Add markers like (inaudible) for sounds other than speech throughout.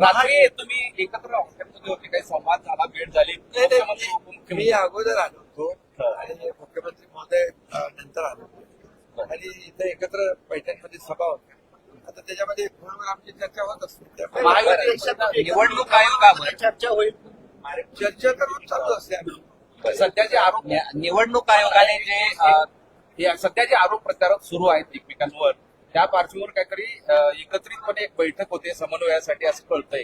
रात्री तुम्ही एकत्र हॉस्टेलमध्ये होते काही संवाद झाला भेट झाली? मी- अगोदर आलो होतो आणि मुख्यमंत्री महोदय नंतर आलो होतो. आणि इथे एकत्र पैठणमध्ये सभा होत्या. आता त्याच्यामध्ये फोनवर आमची चर्चा होत असते. निवडणूक आयोगावर चर्चा होईल. चर्चा तर चालू असते. सध्याचे आरोप निवडणूक आयोगाने जे हे सध्याचे आरोप प्रत्यारोप सुरू आहेत एकमेकांवर. त्या पार्श्वभूमीवर काहीतरी एकत्रितपणे एक बैठक होते समन्वयासाठी असं कळतंय.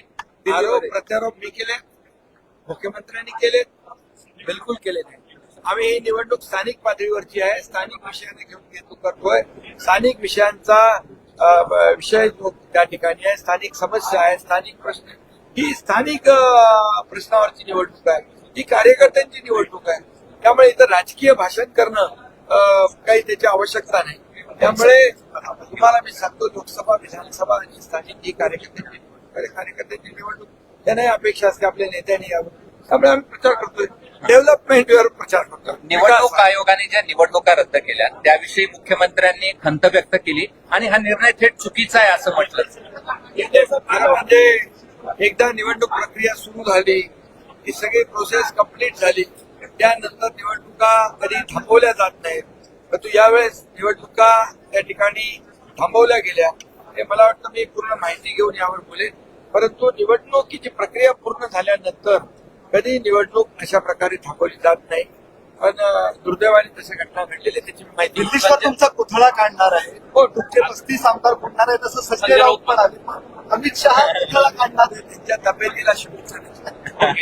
आरोप. प्रत्यारोप मी केले मुख्यमंत्र्यांनी केले बिलकुल केले नाही. आम्ही ही निवडणूक स्थानिक पातळीवरची आहे स्थानिक विषयाने घेऊन घेतो करतोय. स्थानिक विषयांचा विषय जो त्या ठिकाणी आहे स्थानिक समस्या आहे स्थानिक प्रश्न ही स्थानिक प्रश्नावरची निवडणूक आहे ही कार्यकर्त्यांची निवडणूक आहे. त्यामुळे इथं राजकीय भाषण करणं काही त्याची आवश्यकता नाही. त्यामुळे तुम्हाला मी सांगतो लोकसभा विधानसभा आणि स्थानिक कार्यकर्त्यांची. कार्यकर्त्यांची निवडणूक त्यांनाही अपेक्षा असते आपल्या नेत्यांनी यावं. त्यामुळे आम्ही प्रचार करतोय. डेव्हलपमेंटवर प्रचार करतोय. निवडणूक आयोगाने ज्या निवडणुका रद्द केल्या त्याविषयी मुख्यमंत्र्यांनी खंत व्यक्त केली आणि हा निर्णय थेट चुकीचा आहे असं म्हटलं. म्हणजे एकदा निवडणूक प्रक्रिया सुरू झाली ही सगळी प्रोसेस कंप्लीट झाली त्यानंतर निवडणुका कधी थांबवल्या जात नाहीत. परंतु यावेळेस निवडणुका त्या ठिकाणी थांबवल्या गेल्या. हे मला वाटतं मी पूर्ण माहिती घेऊन यावर बोलेन. परंतु निवडणुकीची प्रक्रिया पूर्ण झाल्यानंतर कधी निवडणूक अशा प्रकारे थांबवली जात नाही. पण दुर्दैवाने तशा घटना घडलेल्या त्याची मी माहिती तुमचा पुतळा काढणार आहे. हो. तुमचे पस्तीस आमदार फुटणार आहे तसं संजय राऊत पण आले. अमित शहा (laughs) पुतळा काढणार आहे. त्यांच्या तब्येतीला शुभेच्छा (laughs)